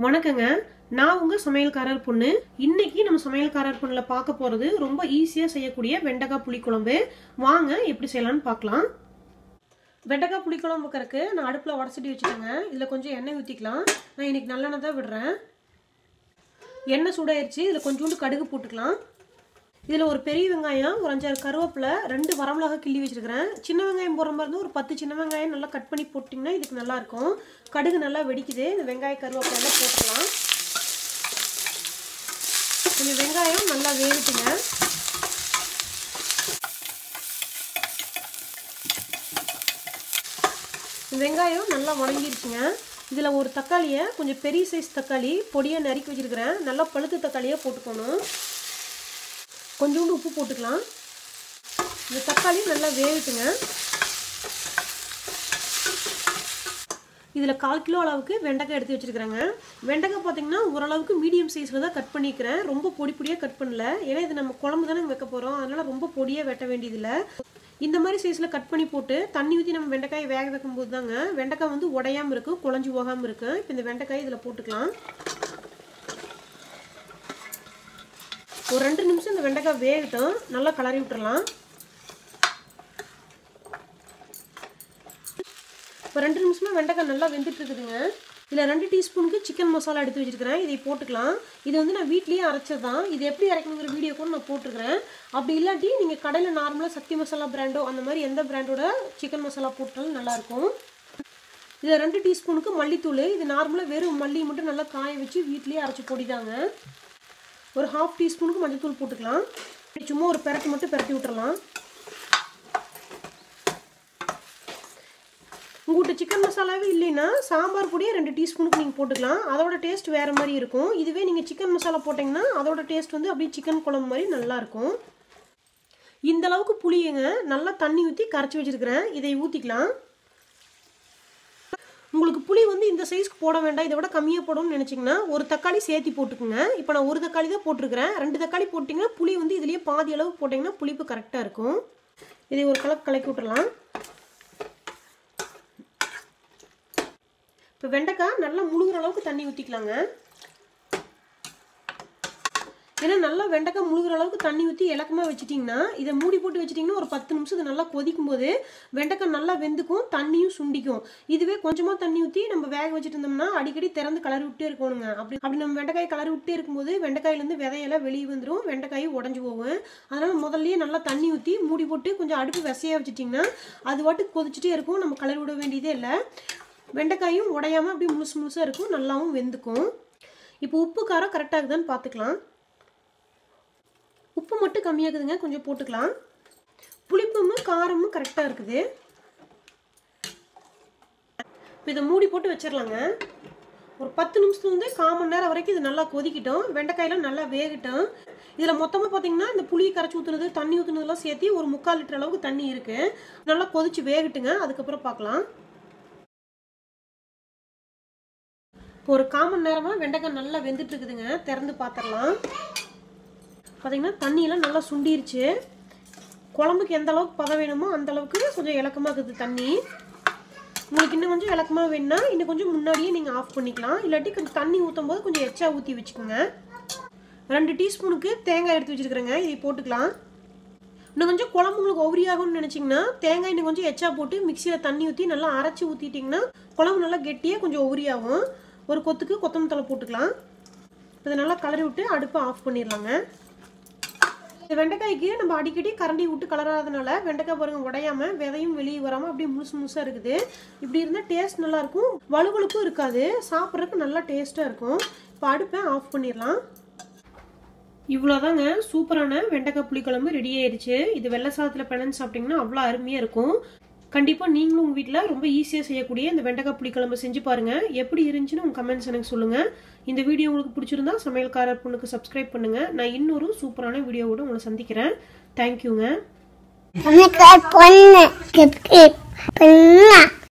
வணக்கங்க. நான் உங்க சமையல்காரர் பொண்ணு. இன்னைக்கு நம்ம சமையல்காரர் பொண்ணுல பார்க்க போறது ரொம்ப ஈஸியா செய்யக்கூடிய வெண்டைக்காய் புளிக்குழம்பு வாங்க எப்படி செய்யலாம்னு பார்க்கலாம். வெண்டைக்காய் புளிக்குழம்பு வைக்கிறதுக்கு நான் அடுப்பில் உடச்சிட்டு வச்சுக்கோங்க இதில் கொஞ்சம் எண்ணெய் ஊற்றிக்கலாம் நான் இன்னைக்கு நல்லெண்ணெய் தான் விடுறேன். எண்ணெய் சூடாயிருச்சு. இதில் கொஞ்சோண்டு கடுகு போட்டுக்கலாம். இதில் ஒரு பெரிய வெங்காயம் ஒரு அஞ்சாறு கருவேப்பிலை ரெண்டு வரமிளகா கிள்ளி வச்சுருக்கிறேன். சின்ன வெங்காயம் போடுற மாதிரி இருந்தால் ஒரு பத்து சின்ன வெங்காயம் நல்லா கட் பண்ணி போட்டிங்கன்னா இதுக்கு நல்லா இருக்கும். கடுகு நல்லா வெடிக்குது. இந்த வெங்காய கருவேப்பிலாம் போட்டுக்கலாம். கொஞ்சம் வெங்காயம் நல்லா வேகட்டுங்க. வெங்காயம் நல்லா வணங்கிருச்சுங்க. இதில் ஒரு தக்காளியை கொஞ்சம் பெரிய சைஸ் தக்காளி பொடியாக நறுக்கி வச்சுருக்கிறேன். நல்லா பழுத்து தக்காளியாக போட்டுக்கணும். கொஞ்சோண்டு உப்பு போட்டுக்கலாம். இந்த தக்காளியும் நல்லா வேகட்டுங்க. இதில் கால் கிலோ அளவுக்கு வெண்டைக்காய் எடுத்து வச்சுருக்கிறேங்க. வெண்டைக்காய் பார்த்திங்கன்னா ஓரளவுக்கு மீடியம் சைஸில் தான் கட் பண்ணிக்கிறேன். ரொம்ப பொடி பொடியாக கட் பண்ணல. ஏன்னா இது நம்ம குழம்பு தானே வைக்க போகிறோம் அதனால் ரொம்ப பொடியாக வெட்ட வேண்டியதில்லை. இந்த மாதிரி சைஸில் கட் பண்ணி போட்டு தண்ணி ஊற்றி நம்ம வெண்டைக்காயை வேக வைக்கும்போது தாங்க வெண்டைக்காய் வந்து உடையாமல் இருக்கும் குழஞ்சி போகாமல் இருக்கும். இப்போ இந்த வெண்டைக்காய் இதில் போட்டுக்கலாம். ஒரு ரெண்டு நிமிஷம் இந்த வெண்டைக்காய் வேகட்டும். நல்லா கலரி விட்டுறலாம். இப்போ ரெண்டு நிமிஷமாக வெண்டைக்காய் நல்லா வெந்துட்டு இருக்குதுங்க இதில் ரெண்டு டீஸ்பூனுக்கு சிக்கன் மசாலா எடுத்து வச்சுருக்கிறேன். இதை போட்டுக்கலாம். இது வந்து நான் வீட்லேயே அரைச்சது தான் இது எப்படி அரைக்கணுங்கிற வீடியோ கூட நான் போட்டிருக்கிறேன். அப்படி இல்லாட்டி நீங்கள் கடையில் நார்மலாக சக்தி மசாலா பிராண்டோ அந்த மாதிரி எந்த பிராண்டோட சிக்கன் மசாலா போட்டாலும் நல்லாயிருக்கும் இதில் ரெண்டு டீஸ்பூனுக்கு மல்லித்தூள். இது நார்மலாக வெறும் மல்லி மட்டும் நல்லா காய வச்சு வீட்லேயே அரைச்சி பொடிதாங்க. ஒரு ஹாஃப் டீஸ்பூனுக்கு மஞ்சள்தூள் போட்டுக்கலாம். சும்மா ஒரு பெரட்டு மட்டும் பெரட்டி விட்டுறலாம். உங்கள்கிட்ட சிக்கன் மசாலாவே இல்லைன்னா சாம்பார் பொடியை ரெண்டு டீஸ்பூனுக்கு நீங்கள் போட்டுக்கலாம். அதோட டேஸ்ட் வேறு மாதிரி இருக்கும். இதுவே நீங்கள் சிக்கன் மசாலா போட்டிங்கன்னா அதோட டேஸ்ட் வந்து அப்படியே சிக்கன் குழம்பு மாதிரி நல்லாயிருக்கும் இந்தளவுக்கு புளியுங்க நல்லா தண்ணி ஊற்றி கரைச்சி வச்சுருக்கிறேன். இதை ஊற்றிக்கலாம் உங்களுக்கு புளி வந்து இந்த சைஸ்க்கு போட வேண்டாம். இதை விட கம்மியாக போடணும்னு நினச்சிங்கன்னா ஒரு தக்காளி சேர்த்தி போட்டுக்குங்க. இப்போ நான் ஒரு தக்காளி தான் போட்டிருக்கிறேன். ரெண்டு தக்காளி போட்டிங்கன்னா புளி வந்து இதுலேயே பாதி அளவு போட்டிங்கன்னா புளிப்பு கரெக்டாக இருக்கும். இதை ஒரு கலக்கு கலக்கி விட்டுறலாம். இப்போ வெண்டைக்காய் நல்லா முழுகிற அளவுக்கு தண்ணி ஊற்றிக்கலாங்க ஏன்னா நல்லா வெண்டைக்காய் முழுகிற அளவுக்கு தண்ணி ஊற்றி இலக்கமாக வச்சுட்டிங்கன்னா இதை மூடி போட்டு வச்சுட்டிங்கன்னா ஒரு பத்து நிமிஷம் இது நல்லா கொதிக்கும் போது வெண்டைக்காய் நல்லா வெந்துக்கும் தண்ணியும் சுண்டிக்கும். இதுவே கொஞ்சமாக தண்ணி ஊற்றி நம்ம வேக வச்சுட்டு இருந்தோம்னா அடிக்கடி திறந்து கலர் விட்டே இருக்கணுங்க. அப்படி அப்படி நம்ம வெண்டைக்காய் கலர் விட்டே இருக்கும்போது வெண்டைக்காயிலேருந்து விதையெல்லாம் வெளியே வந்துடும் வெண்டைக்காயும் உடஞ்சி போகும். அதனால் முதல்லயே நல்லா தண்ணி ஊற்றி மூடி போட்டு கொஞ்சம் அடுப்பு விசையாக வச்சுட்டிங்கன்னா அது வாட்டுக்கு கொதிச்சுட்டே இருக்கும் நம்ம கலர் விட வேண்டியதே இல்லை. வெண்டைக்காயும் உடையாமல் அப்படியே முழுசு முழுசாக இருக்கும் நல்லாவும் வெந்துக்கும். இப்போ உப்பு காரம் கரெக்டாக இருக்குதான்னு பார்த்துக்கலாம். உப்பு மட்டும் கம்மியாகுதுங்க. கொஞ்சம் போட்டுக்கலாம். புளிப்பும் காரமும் கரெக்டாக இருக்குது. இப்போ இதை மூடி போட்டு வச்சிடலாங்க ஒரு பத்து நிமிஷத்துலேருந்து கால் மணி நேரம் வரைக்கும் இது நல்லா கொதிக்கிட்டோம். வெண்டைக்காயெல்லாம் நல்லா வேகட்டும். இதில் மொத்தமாக பார்த்தீங்கன்னா இந்த புளி கரைச்சி ஊற்றுனது தண்ணி ஊற்றுனதெல்லாம் சேர்த்து ஒரு முக்கால் லிட்டர் அளவுக்கு தண்ணி இருக்குது நல்லா கொதிச்சு வேகட்டுங்க. அதுக்கப்புறம் பார்க்கலாம் இப்போ ஒரு கால் மணி நேரமாக வெண்டைக்காய் நல்லா வெந்துட்டு இருக்குதுங்க. திறந்து பார்த்துடலாம் பார்த்திங்கன்னா தண்ணியெல்லாம் நல்லா சுண்டிருச்சு. குழம்புக்கு எந்த அளவுக்கு பதம் வேணுமோ அந்த அளவுக்கு கொஞ்சம் இலக்கமாக இருக்குது தண்ணி. உங்களுக்கு இன்னும் கொஞ்சம் இலக்கமாக வேணும்னா இன்னும் கொஞ்சம் முன்னாடியே நீங்கள் ஆஃப் பண்ணிக்கலாம். இல்லாட்டி கொஞ்சம் தண்ணி ஊற்றும் போது கொஞ்சம் எச்சா ஊற்றி வச்சுக்கோங்க. ரெண்டு டீஸ்பூனுக்கு தேங்காய் எடுத்து வச்சுருக்கிறேங்க. இதை போட்டுக்கலாம். இன்னும் கொஞ்சம் குழம்பு உங்களுக்கு ஒவரியாகும்னு நினச்சிங்கன்னா தேங்காய் இன்னும் கொஞ்சம் எச்சா போட்டு மிக்சியில் தண்ணி ஊற்றி நல்லா அரைச்சி ஊற்றிட்டிங்கன்னா குழம்பு நல்லா கெட்டியாக கொஞ்சம் ஒவரியாகும் ஒரு கொத்துக்கு கொத்தமல்லி தலை போட்டுக்கலாம். இதை நல்லா கலரி விட்டு அடுப்பை ஆஃப் பண்ணிடலாங்க. இந்த வெண்டைக்காய்க்கு நம்ம அடிக்கடி கரண்டி விட்டு கலராதனால வெண்டைக்காய் பாருங்க உடையாம விதையும் வெளியே வராமல் அப்படியே முழுசு முழுசாக இருக்குது. இப்படி இருந்தால் டேஸ்ட் நல்லா இருக்கும். வலுவலுக்கும் இருக்காது. சாப்பிட்றதுக்கு நல்லா டேஸ்ட்டாக இருக்கும். இப்போ அடுப்பை ஆஃப் பண்ணிடலாம். இவ்வளோதாங்க சூப்பரான வெண்டைக்காய் புளிக்குழம்பு ரெடி ஆயிடுச்சு இது வெள்ளை சாதத்தில் பிணைஞ்சு சாப்பிட்டிங்கன்னா அவ்வளோ அருமையாக இருக்கும். கண்டிப்பாக நீங்களும் உங்கள் வீட்டில் ரொம்ப ஈஸியாக செய்யக்கூடிய இந்த வெண்டைக்காய் புளிக்குழம்பு செஞ்சு பாருங்கள் எப்படி இருந்துச்சுன்னு உங்கள் கமெண்ட்ஸ் எனக்கு சொல்லுங்கள் இந்த வீடியோ உங்களுக்கு பிடிச்சிருந்தா சமையல்காரர் பொண்ணுக்கு சப்ஸ்கிரைப் பண்ணுங்கள் நான் இன்னொரு சூப்பரான வீடியோவோட உங்களை சந்திக்கிறேன். தேங்க்யூங்க